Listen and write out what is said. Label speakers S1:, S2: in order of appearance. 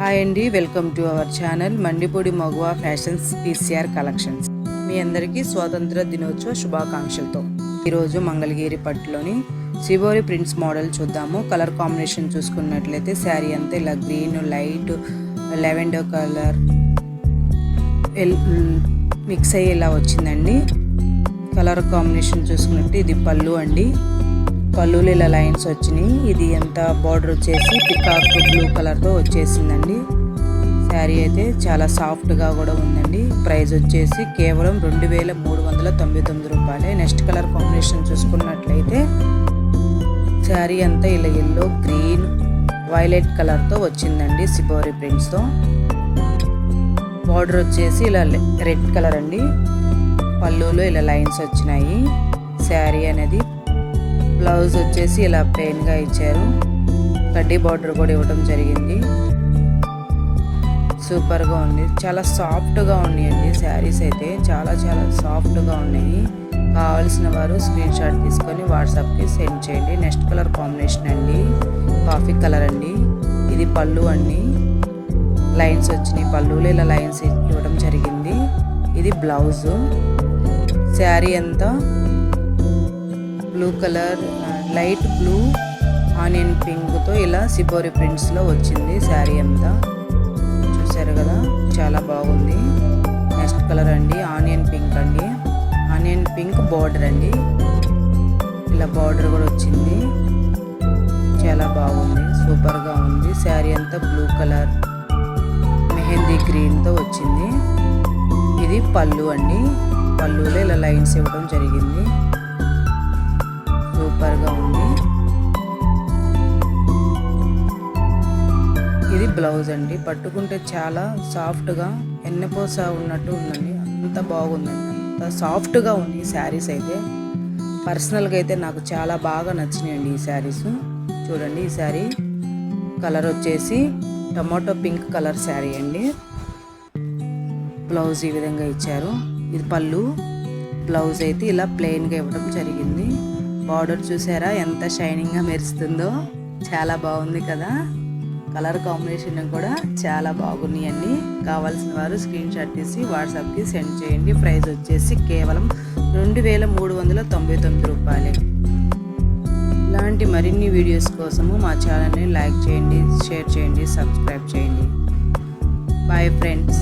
S1: Hi అండి welcome to our channel Mandipudi Maguva fashions PCR collections మీ అందరికీ స్వాతంత్ర దినోత్సవ శుభాకాంక్షలతో. ఈరోజు మంగళగిరి పట్టులోని శివోరి ప్రింట్స్ మోడల్ చూద్దాము. కలర్ కాంబినేషన్ చూసుకున్నట్లయితే శారీ అంతా ఇలా green light lavender colour mix అయ్యి ఇలా వచ్చిందండి. కలర్ కాంబినేషన్ చూసుకున్నట్టు ఇది పళ్ళు అండి. పళ్ళులు ఇలా లైన్స్ వచ్చినాయి. ఇది ఎంత బార్డర్ వచ్చేసి పికాక్ బ్లూ కలర్తో వచ్చేసిందండి. శారీ అయితే చాలా సాఫ్ట్గా కూడా ఉందండి. ప్రైస్ వచ్చేసి కేవలం రెండు వేల మూడు వందల తొంభై తొమ్మిది రూపాయలే. నెక్స్ట్ కలర్ కాంబినేషన్ చూసుకున్నట్లయితే శారీ అంతా ఇలా ఎల్లో గ్రీన్ వైలెట్ కలర్తో వచ్చిందండి సిబోరి ప్రింట్స్తో బార్డర్ వచ్చేసి ఇలా రెడ్ కలర్ అండి. పళ్ళులో ఇలా లైన్స్ వచ్చినాయి. శారీ అనేది బ్లౌజ్ వచ్చేసి ఇలా ప్లెయిన్గా ఇచ్చారు. కడ్డీ బార్డర్ కూడా ఇవ్వడం జరిగింది. సూపర్గా ఉంది. చాలా సాఫ్ట్గా ఉన్నాయండి శారీస్ అయితే. చాలా చాలా సాఫ్ట్గా ఉన్నాయి. కావాల్సిన వారు స్క్రీన్ షాట్ తీసుకొని వాట్సాప్కి సెండ్ చేయండి. నెక్స్ట్ కలర్ కాంబినేషన్ అండి. కాఫీ కలర్ అండి. ఇది పళ్ళు అండి. లైన్స్ వచ్చినాయి. పళ్ళులో ఇలా లైన్స్ ఇవ్వడం జరిగింది. ఇది బ్లౌజు శారీ అంతా blue colour light blue onion పింక్తో ఇలా సిబోరి ప్రింట్స్లో వచ్చింది శారీ అంతా. చూసారు కదా చాలా బాగుంది. నెక్స్ట్ కలర్ అండి ఆనియన్ పింక్ అండి. ఆనియన్ పింక్ బార్డర్ అండి. ఇలా బార్డర్ కూడా వచ్చింది. చాలా బాగుంది సూపర్గా ఉంది. శారీ అంతా బ్లూ కలర్ మెహందీ గ్రీన్తో వచ్చింది. ఇది పళ్ళు అండి. పళ్ళులో ఇలా లైన్స్ ఇవ్వడం జరిగింది. సూపర్గా ఉంది. ఇది బ్లౌజ్ అండి. పట్టుకుంటే చాలా సాఫ్ట్గా ఎన్నపోస ఉన్నట్టు ఉందండి. అంత బాగుందండి అంత సాఫ్ట్గా ఉంది ఈ శారీస్ అయితే. పర్సనల్గా అయితే నాకు చాలా బాగా నచ్చినాయండి ఈ శారీస్. చూడండి ఈ శారీ. కలర్ వచ్చేసి టమాటో పింక్ కలర్ శారీ అండి. బ్లౌజ్ ఈ విధంగా ఇచ్చారు. ఇది పళ్ళు. బ్లౌజ్ అయితే ఇలా ప్లెయిన్గా ఇవ్వడం జరిగింది. బార్డర్ చూసారా? ఎంత షైనింగ్గా మెరుస్తుందో. చాలా బాగుంది కదా. కలర్ కాంబినేషన్ కూడా చాలా బాగున్నాయండి కావాల్సిన వారు స్క్రీన్ షాట్ తీసి వాట్సాప్కి సెండ్ చేయండి. ప్రైస్ వచ్చేసి కేవలం రెండు వేల మూడు వందల తొంభై తొమ్మిది రూపాయలే. ఇలాంటి మరిన్ని వీడియోస్ కోసము మా ఛానల్ని లైక్ చేయండి షేర్ చేయండి సబ్స్క్రైబ్ చేయండి. Bye friends.